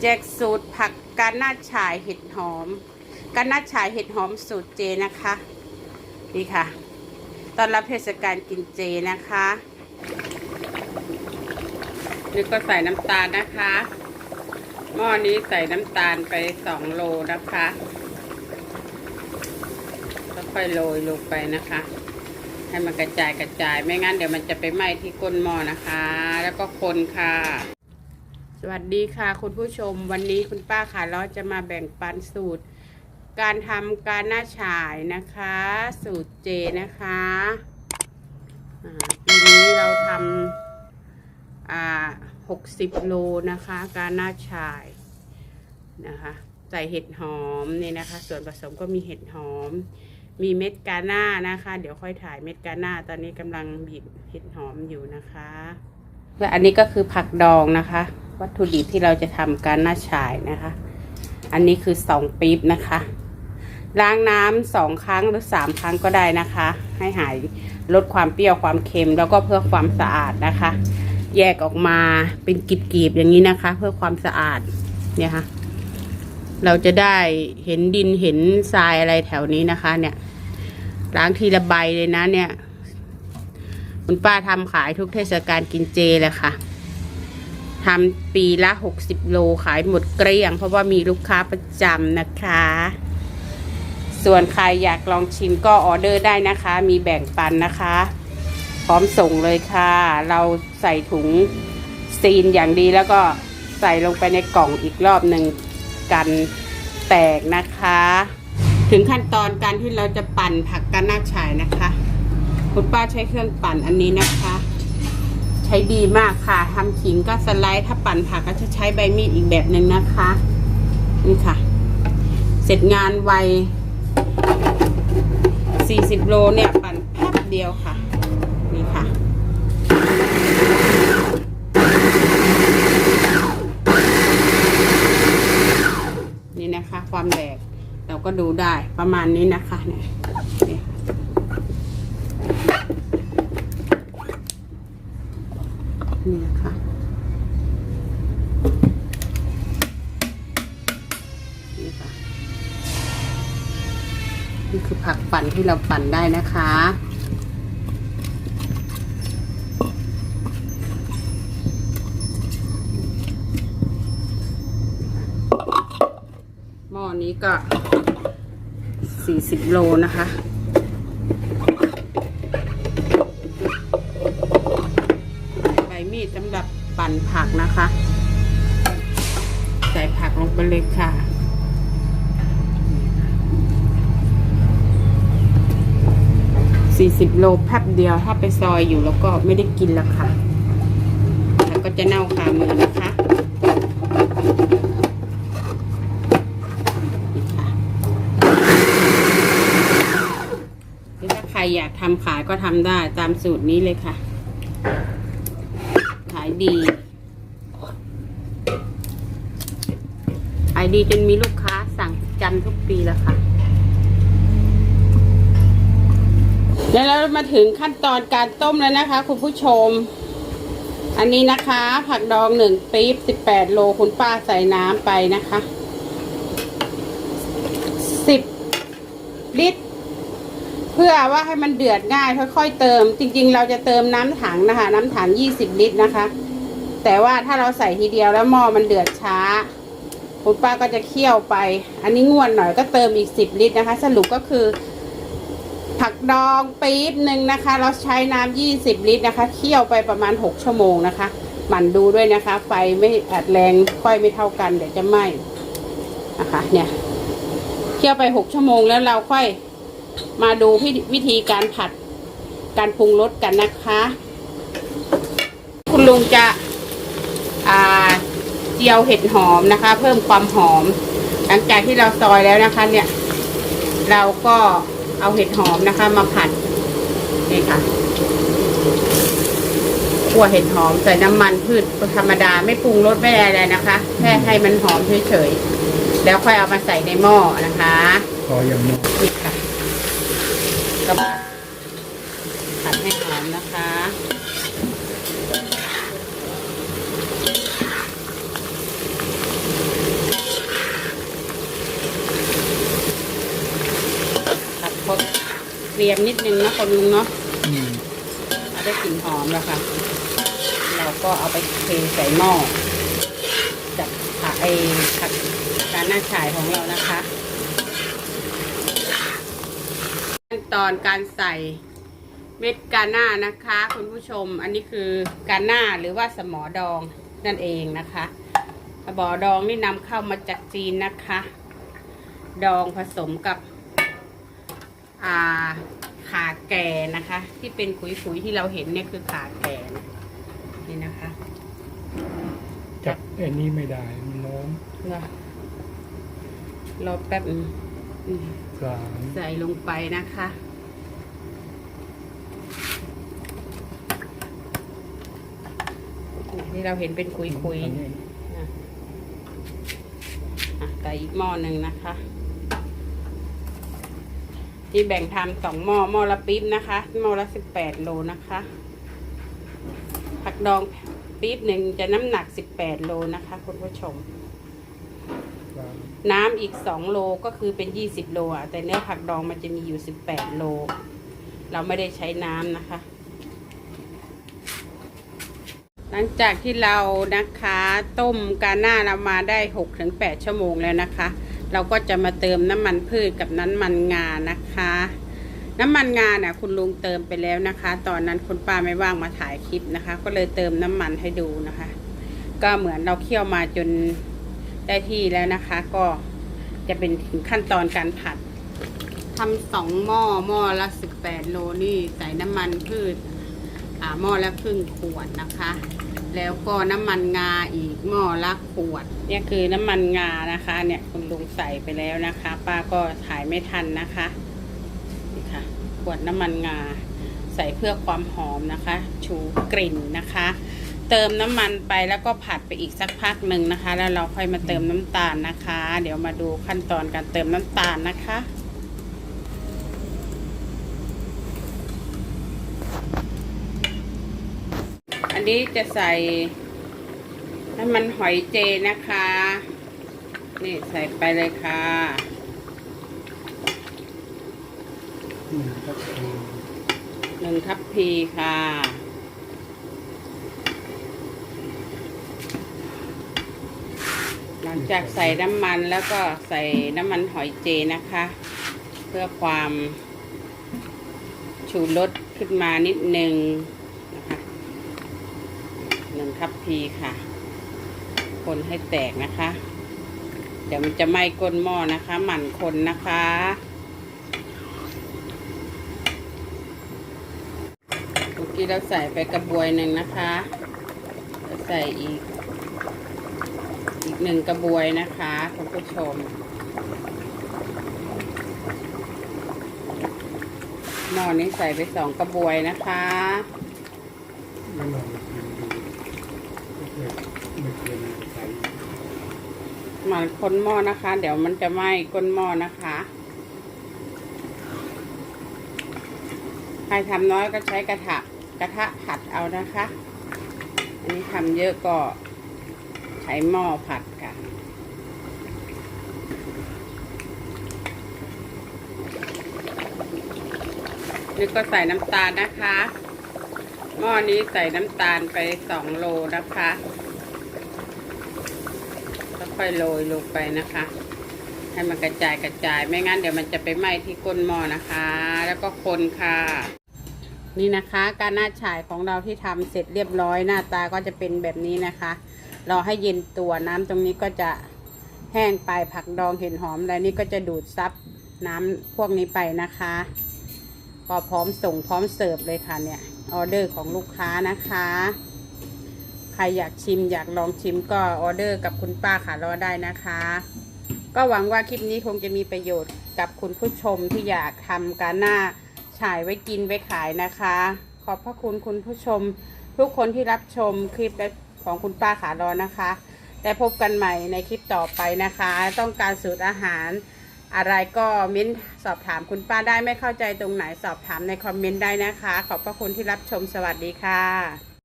แจกสูตรผักกานาฉายเห็ดหอมกานาฉายเห็ดหอมสูตรเจนะคะนี่ค่ะตอนรับเทศกาลกินเจนะคะนี่ก็ใส่น้ำตาลนะคะ หม้อนี้ใส่น้ำตาลไปสองโลนะคะค่อยโรยลงไปนะคะ ให้มันกระจายกระจายไม่งั้นเดี๋ยวมันจะไปไหม้ที่ก้นหม้อนะคะ แล้วก็คนค่ะ วัสดีค่ะคุณผู้ชม วันนี้คุณป้าขาล้อจะมาแบ่งปันสูตร การทำการหน้าฉายนะคะ สูตรเจนะคะอ่าปีนี้เราทำอ่าหกสิบโลนะคะ การหน้าฉายนะคะ ใส่เห็ดหอมนี่นะคะ ส่วนผสมก็มีเห็ดหอม มีเม็ดกาหน้านะคะ เดี๋ยวค่อยถ่ายเม็ดกาหน้า ตอนนี้กำลังบีบเห็ดหอมอยู่นะคะและอันนี้ก็คือผักดองนะคะ วัตถุดิบที่เราจะทำการหน้าฉายนะคะ อันนี้คือสองปี๊บนะคะ ล้างน้ำสองครั้งหรือสามครั้งก็ได้นะคะ ให้หายลดความเปรี้ยวความเค็มแล้วก็เพื่อความสะอาดนะคะ แยกออกมาเป็นกีบๆอย่างนี้นะคะ เพื่อความสะอาดเนี่ยค่ะเราจะได้เห็นดินเห็นทรายอะไรแถวนี้นะคะ เนี่ย ล้างทีละใบเลยนะเนี่ย คุณป้าทำขายทุกเทศกาลกินเจเลยค่ะ ทำปีละหกสิบโลขายหมดเกลี้ยง เพราะว่ามีลูกค้าประจำนะคะ ส่วนใครอยากลองชิมก็ออเดอร์ได้นะคะ มีแบ่งปันนะคะ พร้อมส่งเลยค่ะ เราใส่ถุงซีนอย่างดีแล้วก็ใส่ลงไปในกล่องอีกรอบหนึ่งกันแตกนะคะ ถึงขั้นตอนการที่เราจะปั่นผักกันหน้าฉายนะคะ คุณป้าใช้เครื่องปั่นอันนี้นะคะ ใช้ดีมากค่ะทำขิงก็สไลด์ถ้าปั่นผักก็จะใช้ใบมีดอีกแบบหนึ่งนะคะ นี่ค่ะ เสร็จงานไว 40 โลเนี่ยปั่นแป๊บเดียวค่ะ นี่ค่ะนี่นะคะ ความแหลกเราก็ดูได้ประมาณนี้นะคะเนี่ยนี่ค่ะนี่นะคะนี่ค่ะ นี่คือ ผักปั่นที่เราปั่นได้นะคะ หม้อนี้ก็ 40 โลนะคะใบมีดสำหรับปั่นผักนะคะ ใส่ผักลงไปเลยค่ะ 40 โลแป๊บเดียวถ้าไปซอยอยู่แล้วก็ไม่ได้กินแล้วค่ะ แล้วก็จะเน่าคามือนะคะนี่ถ้าใครอยากทำขายก็ทำได้ตามสูตรนี้เลยค่ะ ขายดีขายดีจนมีลูกค้าสั่งจำทุกปีแล้วค่ะ แล้วเรามาถึงขั้นตอนการต้มแล้วนะคะ คุณผู้ชม อันนี้นะคะ ผักดองหนึ่งปี๊บสิบแปดโลคุณป้าใส่น้ำไปนะคะสิบลิตร เพื่อว่าให้มันเดือดง่ายค่อยๆเติม จริง ๆ เราจะเติมน้ำถังนะคะ น้ำถังยี่สิบลิตรนะคะ แต่ว่าถ้าเราใส่ทีเดียวแล้วหม้อมันเดือดช้า คุณป้าก็จะเคี่ยวไป อันนี้งวนหน่อยก็เติมอีกสิบลิตรนะคะ สรุปก็คือ ผักดองปี๊บหนึ่งนะคะ เราใช้น้ำยี่สิบลิตรนะคะ เคี่ยวไปประมาณหกชั่วโมงนะคะหมั่นดูด้วยนะคะ ไฟไม่อัดแรงค่อยไม่เท่ากันเดี๋ยวจะไหม้นะคะ เนี่ยเคี่ยวไปหกชั่วโมงแล้วเราค่อยมาดูพิวิธีการผัดการปรุงรสกันนะคะ คุณลุงจะเจียวเห็ดหอมนะคะ เพิ่มความหอม หลังจากที่เราซอยแล้วนะคะ เนี่ย เราก็ เอาเห็ดหอมนะคะ มาผัดนี่ค่ะขั่วเห็ดหอมใส่น้ำมันพืชธรรมดาไม่ปรุงรสไม่อะไรนะคะ แค่ให้มันหอมเฉยๆแล้วค่อยเอามาใส่ในหม้อนะคะพออย่างนี้นี่ค่ะก็ผัดผัดให้หอมนะคะ น เกรียมนิดนึงนะคนลุงเนาะอืมได้กลิ่นหอมแล้วค่ะ เราก็เอาไปเทใส่หม้อจากผักไอผักการหน้าฉายของเรานะคะขั้นตอนการใส่เม็ดกาหน้านะคะ คุณผู้ชมอันนี้คือกาหน้าหรือว่าสมอดองนั่นเองนะคะสมอดองนี่นำเข้ามาจากจีนนะคะ ดองผสมกับอ่า ขาแก่นะคะ ที่เป็นขุยๆที่เราเห็นเนี่ยคือขาแก่นะนี่นะคะจับไอ้นี่ไม่ได้มันร้อนรอรอแป๊บนึงอืมสามใส่ลงไปนะคะที่เราเห็นเป็นขุยอันนี้ๆอะอะใส่อีกหม้อหนึ่งนะคะ ที่แบ่งทำสองหม้อหม้อละปี๊บนะคะหม้อละสิบแปดโลนะคะ ผักดองปี๊บหนึ่งจะน้ำหนักสิบแปดโลนะคะ คุณผู้ชมสามน้ำอีกสองโลก็คือเป็นยี่สิบโลอะแต่เนื้อผักดองมันจะมีอยู่สิบแปดโล เราไม่ได้ใช้น้ำนะคะ หลังจากที่เรานะคะ ต้มกาหน้าเรามาได้หกถึงแปดชั่วโมงแล้วนะคะ เราก็จะมาเติมน้ำมันพืชกับน้ำมันงานะคะ น้ำมันงาเนี่ยคุณลุงเติมไปแล้วนะคะ ตอนนั้นคุณป้าไม่ว่างมาถ่ายคลิปนะคะ ก็เลยเติมน้ำมันให้ดูนะคะ ก็เหมือนเราเคี่ยวมาจนได้ที่แล้วนะคะ ก็จะเป็นถึงขั้นตอนการผัดทำสองหม้อหม้อละสิบแปดโลนี่ใส่น้ำมันพืชอ่าหม้อละครึ่งขวดนะคะ แล้วก็น้ำมันงาอีกหม้อละขวด เนี่ยคือน้ำมันงานะคะ เนี่ยคุณลุงใส่ไปแล้วนะคะ ป้าก็ถ่ายไม่ทันนะคะนี่ค่ะขวดน้ำมันงา ใส่เพื่อความหอมนะคะ ชูกลิ่นนะคะ เติมน้ำมันไปแล้วก็ผัดไปอีกสักพักหนึ่งนะคะ แล้วเราค่อยมาเติมน้ำตาลนะคะ เดี๋ยวมาดูขั้นตอนการเติมน้ำตาลนะคะ อั นี้จะใส่น้ำมันหอยเจนะคะ นี่ใส่ไปเลยค่ะหนึ่งครับคือหนึ่งทัพพีค่ะ หลังจากใส่น้ำมันแล้วก็ใส่น้ำมันหอยเจนะคะ เพื่อความชูรสขึ้นมานิดนึงนะคะหนึ่ง ทัพพีค่ะ คนให้แตกนะคะ เดี๋ยวมันจะไหม้ก้นหม้อนะคะ หมั่นคนนะคะ เมื่อกี้เราใส่ไปกระบวยหนึ่งนะคะใส่อีก อีกหนึ่งกระบวยนะคะคุณผู้ชมหม้อนี้ใส่ไปสองกระบวยนะคะ ไม่ลองกินดูไม่เคยไม่เคยใส่ หมันคนหม้อนะคะ เดี๋ยวมันจะไหม้ก้นหม้อนะคะ ใครทำน้อยก็ใช้กระทะกระทะผัดเอานะคะ อันนี้ทำเยอะก็ใช้หม้อผัดค่ะนี่ก็ใส่น้ำตาลนะคะ หม้อนี้ใส่น้ำตาลไปสองโลนะคะ ค่อยๆโรยลงไปนะคะ ให้มันกระจายกระจายไม่งั้นเดี๋ยวมันจะไปไหม้ที่ก้นหม้อนะคะ แล้วก็คนค่ะ นี่นะคะการหน้าฉายของเราที่ทำเสร็จเรียบร้อยหน้าตาก็จะเป็นแบบนี้นะคะรอให้เย็นตัวน้ำตรงนี้ก็จะแห้งไปผักดองเห็นหอมอะไรนี่ก็จะดูดซับน้ำพวกนี้ไปนะคะก็พร้อมส่งพร้อมเสิร์ฟเลยค่ะเนี่ยออเดอร์ของลูกค้านะคะ ใครอยากชิมอยากลองชิมก็ออเดอร์กับคุณป้าค่ะรอได้นะคะ ก็หวังว่าคลิปนี้คงจะมีประโยชน์กับคุณผู้ชมที่อยากทำการหน้าฉายไว้กินไว้ขายนะคะ ขอบพระคุณคุณผู้ชม ทุกคนที่รับชมคลิปของคุณป้าขารอนะคะแต่พบกันใหม่ในคลิปต่อไปนะคะ ต้องการสูตรอาหาร อะไรก็มิ้นสอบถามคุณป้าได้ไม่เข้าใจตรงไหนสอบถามในคอมเมนต์ได้นะคะ ขอบพระคุณที่รับชมสวัสดีค่ะ